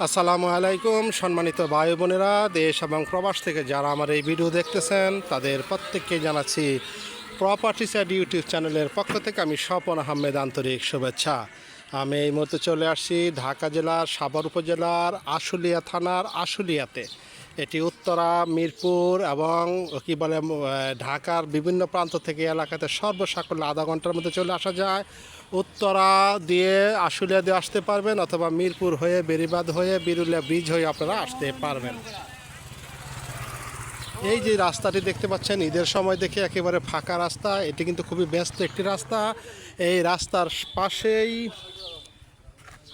আসসালামু আলাইকুম, সম্মানিত ভাই বোনেরা, দেশ এবং প্রবাস থেকে যারা আমার এই ভিডিও দেখতেছেন, তাদের প্রত্যেককে জানাচ্ছি প্রপার্টি ইউটিউব চ্যানেলের পক্ষ থেকে আমি স্বপন আহমেদ আন্তরিক শুভেচ্ছা। আমি এই মুহূর্তে চলে আসছি ঢাকা জেলার সাভার উপজেলার আশুলিয়া থানার আশুলিয়াতে। এটি উত্তরা, মিরপুর এবং কি বলে ঢাকার বিভিন্ন প্রান্ত থেকে এলাকাতে সর্বসাকল্যে আধা ঘণ্টার মধ্যে চলে আসা যায়। উত্তরা দিয়ে আশুলিয়া দিয়ে আসতে পারবেন অথবা মিরপুর হয়ে, বেরিবাদ হয়ে, বিরুলিয়া ব্রিজ হয়ে আপনারা আসতে পারবেন। এই যে রাস্তাটি দেখতে পাচ্ছেন, ঈদের সময় দেখে একেবারে ফাঁকা রাস্তা। এটি কিন্তু খুবই ব্যস্ত একটি রাস্তা। এই রাস্তার পাশেই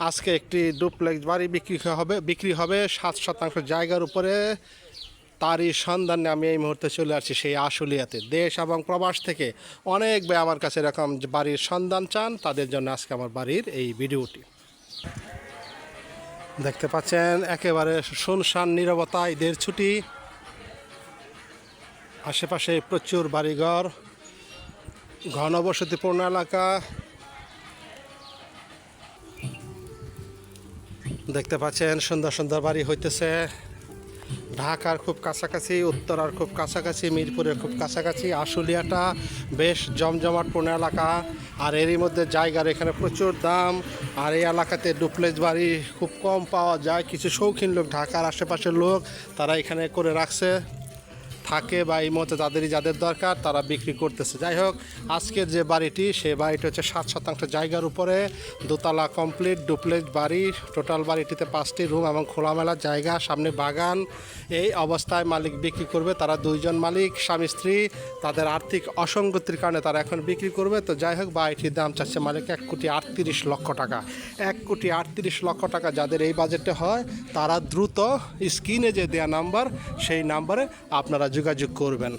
আজকে একটি ডুপ্লেক্স বাড়ি বিক্রি হবে বিক্রি হবে। সাত শতাংশ জায়গার উপরে তারই সন্ধানে আমি এই মুহূর্তে চলে আসছি সেই আশুলিয়াতে। দেশ এবং প্রবাস থেকে অনেক ভাই আমার কাছে এরকম বাড়ির সন্ধান চান, তাদের জন্য আজকে আমার বাড়ির এই ভিডিওটি। দেখতে পাচ্ছেন, একেবারে শুনশান নিরবতা, ঈদের ছুটি। আশেপাশে প্রচুর বাড়িঘর, ঘনবসতিপূর্ণ এলাকা। দেখতে পাচ্ছেন, সুন্দর সুন্দর বাড়ি হইতেছে। ঢাকার খুব কাছাকাছি, উত্তরার খুব কাছাকাছি, মিরপুরের খুব কাছাকাছি, আশুলিয়াটা বেশ জমজমাটপূর্ণ এলাকা। আর এরই মধ্যে জায়গার এখানে প্রচুর দাম। আর এই এলাকাতে ডুপ্লেস বাড়ি খুব কম পাওয়া যায়। কিছু শৌখিন লোক, ঢাকার আশেপাশের লোক, তারা এখানে করে রাখছে। থাকে বা এই মুহূর্তে তাদেরই যাদের দরকার, তারা বিক্রি করতেছে। যাই হোক, আজকের যে বাড়িটি, সেই বাড়িটি হচ্ছে সাত শতাংশ জায়গার উপরে। দোতলা কমপ্লিট ডুপ্লেক্স বাড়ি। টোটাল বাড়িটিতে পাঁচটি রুম এবং খোলামেলা জায়গা, সামনে বাগান। এই অবস্থায় মালিক বিক্রি করবে, তারা দুইজন মালিক, স্বামী, স্ত্রী। তাদের আর্থিক অসঙ্গতির কারণে তারা এখন বিক্রি করবে। তো যাই হোক, বাড়িটির দাম চাচ্ছে মালিক এক কোটি আটত্রিশ লক্ষ টাকা। এক কোটি আটত্রিশ লক্ষ টাকা যাদের এই বাজেটে হয়, তারা দ্রুত স্ক্রিনে যে দেয়া নাম্বার, সেই নাম্বারে আপনারা যোগাযোগ করবেন।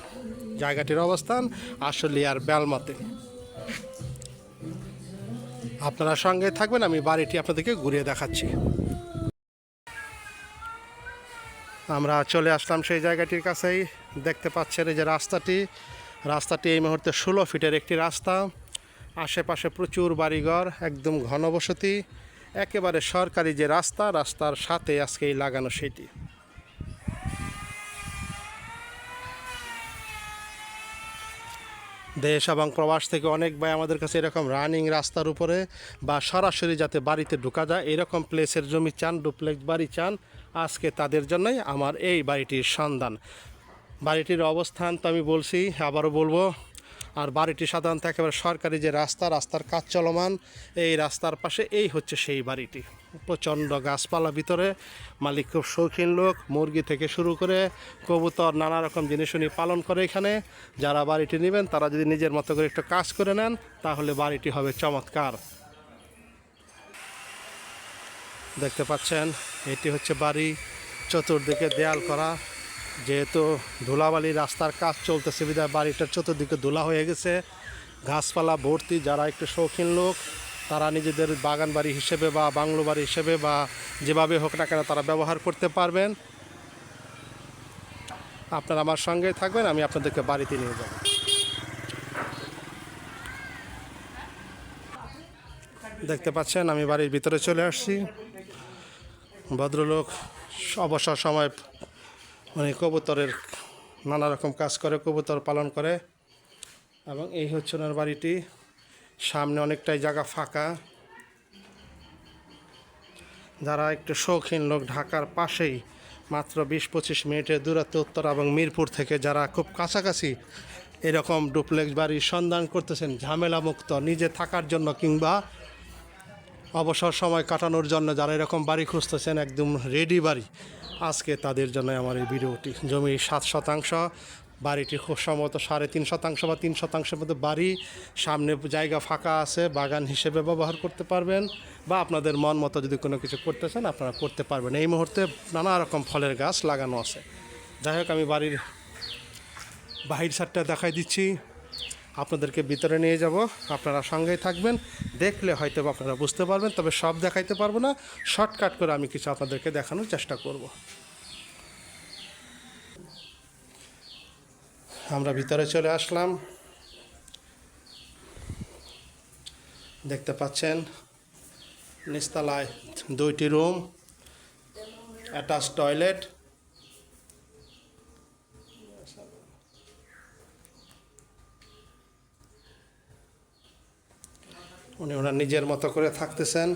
জায়গাটির অবস্থান আশুলিয়ার বেলমাতে। আপনারা সঙ্গে থাকবেন, আমি বাড়িটি আপনাদেরকে ঘুরিয়ে দেখাচ্ছি। আমরা চলে আসলাম সেই জায়গাটির কাছেই। দেখতে পাচ্ছেন এই যে রাস্তাটি। রাস্তাটি এই মুহূর্তে ষোলো ফিটের একটি রাস্তা। আশেপাশে প্রচুর বাড়িঘর, একদম ঘনবসতি। একেবারে সরকারি যে রাস্তা, রাস্তার সাথে আজকে এই লাগানো সেটি। দেশ এবং প্রবাস থেকে অনেক ভাই আমাদের কাছে এরকম রানিং রাস্তার উপরে বা সরাসরি যাতে বাড়িতে ঢুকা যায়, এরকম প্লেসের জমি চান ডুপ্লেক্স বাড়ি চান, আজকে তাদের জন্যই আমার এই বাড়িটির সন্ধান। বাড়িটির অবস্থান তো আমি বলছি, আবারও বলব আর বাড়িটি সাধারণত একেবারে সরকারি যে রাস্তা, রাস্তার কাজ চলমান, এই রাস্তার পাশে এই হচ্ছে সেই বাড়িটি। প্রচণ্ড গাছপালা ভিতরে, মালিক খুব শৌখিন লোক, মুরগি থেকে শুরু করে কবুতর, নানা রকম জিনিস উনি পালন করে এখানে। যারা বাড়িটি নেবেন, তারা যদি নিজের মতো করে একটু কাজ করে নেন, তাহলে বাড়িটি হবে চমৎকার। দেখতে পাচ্ছেন, এটি হচ্ছে বাড়ি, চতুর্দিকে দেয়াল করা। যেহেতু ধুলাবালি রাস্তার কাজ চলতেছে, বিধায় বাড়িটার চতুর্দিকে ধুলা হয়ে গেছে। গাছপালা ভর্তি, যারা একটু শৌখিন লোক, তারা নিজেদের বাগান বাড়ি হিসেবে বা বাংলো বাড়ি হিসেবে বা যেভাবে হোক না কেন তারা ব্যবহার করতে পারবেন। আপনারা আমার সঙ্গে থাকবেন, আমি আপনাদেরকে বাড়িতে নিয়ে যাব। দেখতে পাচ্ছেন, আমি বাড়ির ভিতরে চলে আসছি। ভদ্রলোক অবসর সময় মানে কবুতরের নানা রকম কাজ করে, কবুতর পালন করে। এবং এই হচ্ছে ওনার বাড়িটি। সামনে অনেকটাই জায়গা ফাঁকা। যারা একটু শৌখিন লোক, ঢাকার পাশেই মাত্র বিশ পঁচিশ মিনিটের দূরত্ব উত্তর এবং মিরপুর থেকে যারা খুব কাছাকাছি এরকম ডুপ্লেক্স বাড়ির সন্ধান করতেছেন ঝামেলা মুক্ত নিজে থাকার জন্য কিংবা অবসর সময় কাটানোর জন্য যারা এরকম বাড়ি খুঁজতেছেন, একদম রেডি বাড়ি। আজকে তাদের জন্য আমার এই ভিডিওটি। জমি সাত শতাংশ, বাড়িটি খুব সম্ভবত সাড়ে তিন শতাংশ বা তিন শতাংশের মধ্যে বাড়ি। সামনে জায়গা ফাঁকা আছে, বাগান হিসেবে ব্যবহার করতে পারবেন বা আপনাদের মন মতো যদি কোনো কিছু করতে চান, আপনারা করতে পারবেন। এই মুহূর্তে নানা রকম ফলের গাছ লাগানো আছে। যাই হোক, আমি বাড়ির বাহির সাইডটা দেখাই দিচ্ছি। আপনাদেরকে ভিতরে নিয়ে যাব। আপনারা সঙ্গেই থাকবেন। দেখলে হয়তো আপনারা বুঝতে পারবেন, তবে সব দেখাইতে পারব না। শর্টকাট করে আমি কিছু আপনাদেরকে দেখানোর চেষ্টা করব। আমরা ভিতরে চলে আসলাম। দেখতে পাচ্ছেন, নিচতলায় দুইটি রুম অ্যাটাচ টয়লেট। উনি ওনার নিজের মতো করে থাকতেছেন।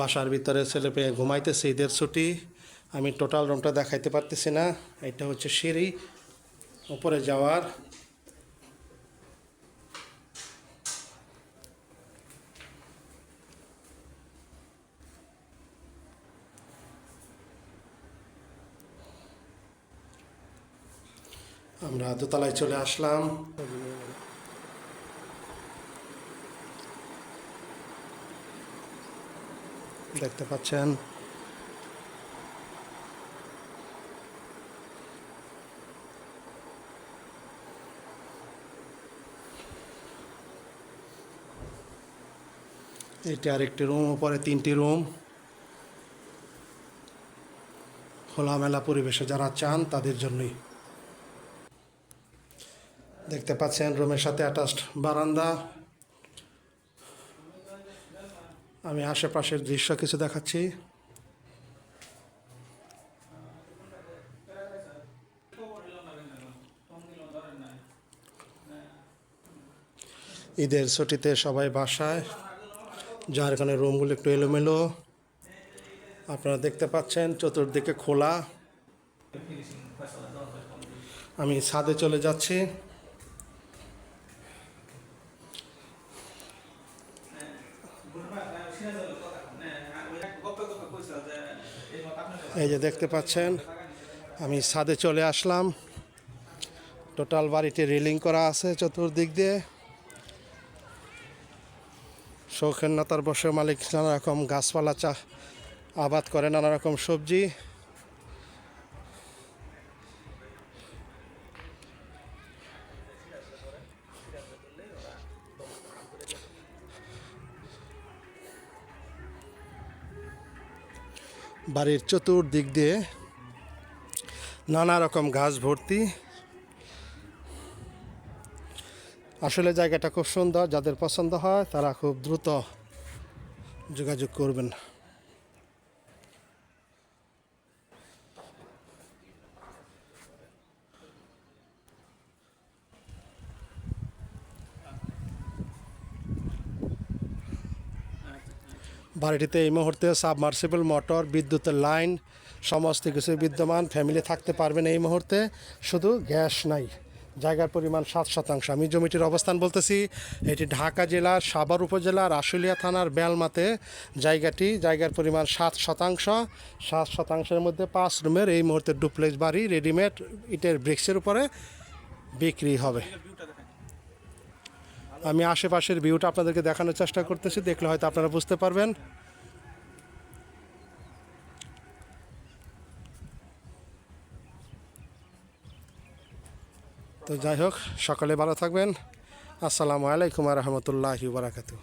বাসার ভিতরে ছেলে পেয়ে ঘুমাইতেছে, ঈদের ছুটি। আমি টোটাল রুমটা দেখাইতে পারতেছি না। এটা হচ্ছে সিঁড়ি, উপরে যাওয়ার। আমরা দোতলায় চলে আসলাম। দেখতে পাচ্ছেন। এটি আরেকটি রুম, উপরে তিনটি রুম। খোলামেলা পরিবেশে যারা চান তাদের জন্যই। দেখতে পাচ্ছেন রুমের সাথে অ্যাটাচড বারান্দা। আমি আশেপাশের দৃশ্য কিছু দেখাচ্ছি। ঈদের ছুটিতে সবাই বাসায়, যার কারণে রুমগুলো একটু এলোমেলো। আপনারা দেখতে পাচ্ছেন চতুর্দিকে খোলা। আমি ছাদে চলে যাচ্ছি। যে দেখতে পাচ্ছেন, আমি ছাদে চলে আসলাম। টোটাল বাড়িটি রেলিং করা আছে চতুর্দিক দিয়ে। শৌখিন নেতার বসে মালিক নানারকম গাছপালা চা আবাদ করে, নানারকম সবজি। বাড়ির চতুর্দিক দিয়ে নানা রকম ঘাস ভর্তি। আসলে জায়গাটা খুব সুন্দর, যাদের পছন্দ হয় তারা খুব দ্রুত যোগাযোগ করবেন। বাড়িটিতে এই মুহূর্তে সাবমার্সিবল মোটর, বিদ্যুতের লাইন, সমস্ত কিছু বিদ্যমান, ফ্যামিলি থাকতে পারবেন এই মুহূর্তে, শুধু গ্যাস নাই। জায়গার পরিমাণ সাত শতাংশ। আমি জমিটির অবস্থান বলতেছি, এটি ঢাকা জেলার সাভার উপজেলার আশুলিয়া থানার বেলমাতে। জায়গাটি, জায়গার পরিমাণ সাত শতাংশ। সাত শতাংশের মধ্যে পাঁচ রুমের এই মুহূর্তে ডুপ্লেক্স বাড়ি, রেডিমেড, ইটের ব্রিক্সের উপরে বিক্রি হবে। আমি আশেপাশের ভিউটা আপনাদেরকে দেখানোর চেষ্টা করতেছি, দেখলে হয়তো আপনারা বুঝতে পারবেন। তো যাই হোক, সকালে ভালো থাকবেন। আসসালামু আলাইকুম রহমতুল্লাহি বারাকাতু